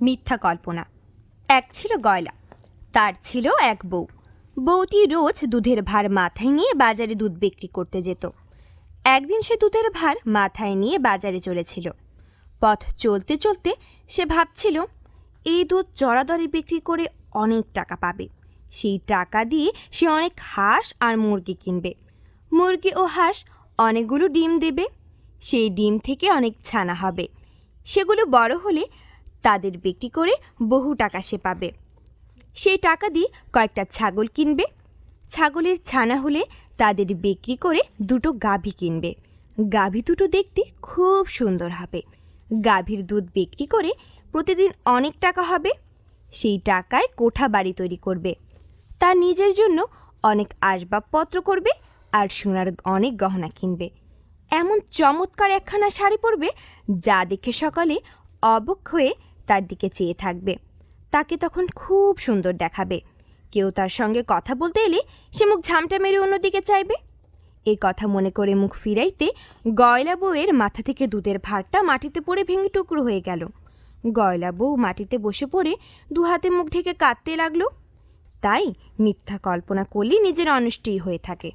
মিথ্যা কল্পনা। এক ছিল গয়লা, তার ছিল এক বউ। বউটি রোজ দুধের ভার মাথায় নিয়ে বাজারে দুধ বিক্রি করতে যেত। একদিন সে দুধের ভার মাথায় নিয়ে বাজারে চলেছিল। পথ চলতে চলতে সে ভাবছিল, এই দুধ জড়াদরে বিক্রি করে অনেক টাকা পাবে। সেই টাকা দিয়ে সে অনেক হাঁস আর মুরগি কিনবে। মুরগি ও হাঁস অনেকগুলো ডিম দেবে। সেই ডিম থেকে অনেক ছানা হবে। সেগুলো বড় হলে তাদের বিক্রি করে বহু টাকা সে পাবে। সেই টাকা দিয়ে কয়েকটা ছাগল কিনবে। ছাগলের ছানা হলে তাদের বিক্রি করে দুটো গাভী কিনবে। গাভী দুটো দেখতে খুব সুন্দর হবে। গাভীর দুধ বিক্রি করে প্রতিদিন অনেক টাকা হবে। সেই টাকায় কোঠা বাড়ি তৈরি করবে। তার নিজের জন্য অনেক আসবাবপত্র করবে আর সোনার অনেক গহনা কিনবে। এমন চমৎকার একখানা শাড়ি পরবে যা দেখে সকালে অবক হয়ে তার দিকে চেয়ে থাকবে। তাকে তখন খুব সুন্দর দেখাবে। কেউ তার সঙ্গে কথা বলতে এলে সে মুখ ঝামটা মেরে অন্যদিকে চাইবে। এই কথা মনে করে মুখ ফিরাইতে গয়লা বউয়ের মাথা থেকে দুধের ভারটা মাটিতে পড়ে ভেঙে টুকরো হয়ে গেল। গয়লা বউ মাটিতে বসে পড়ে দু হাতে মুখ ঢেকে কাঁদতে লাগল। তাই মিথ্যা কল্পনা করলেই নিজের অনিষ্টই হয়ে থাকে।